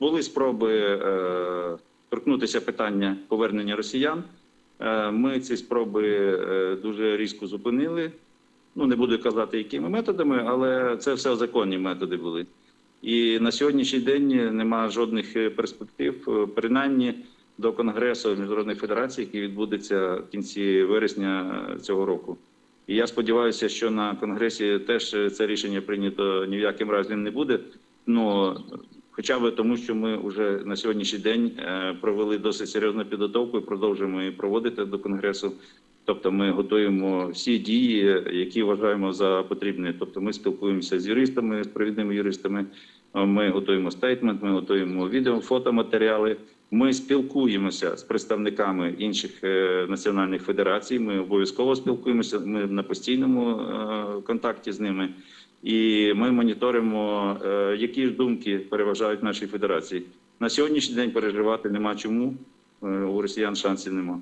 Були спроби е, торкнутися питання повернення росіян. Е, Ми ці спроби е, дуже різко зупинили. Ну не буду казати, якими методами, але це все законні методи були. І на сьогоднішній день немає жодних е, перспектив, е, принаймні до Конгресу міжнародних федерацій, який відбудеться в кінці вересня е, цього року. І я сподіваюся, що на конгресі теж це рішення прийнято ні в яким разі не буде. Ну хоча б тому, що ми вже на сьогоднішній день е, провели досить серйозну підготовку і продовжуємо її проводити до конгресу. Тобто, ми готуємо всі дії, які вважаємо за потрібне. Тобто, ми спілкуємося з юристами, з провідними юристами. Ми готуємо стейтмент, ми готуємо відео, фотоматеріали. Ми спілкуємося з представниками інших е, національних федерацій. Ми обов'язково спілкуємося. Ми на постійному е, контакті з ними. І ми моніторимо, е, які думки переважають в нашій федерації. На сьогоднішній день переживати нема чому. У росіян шансів нема.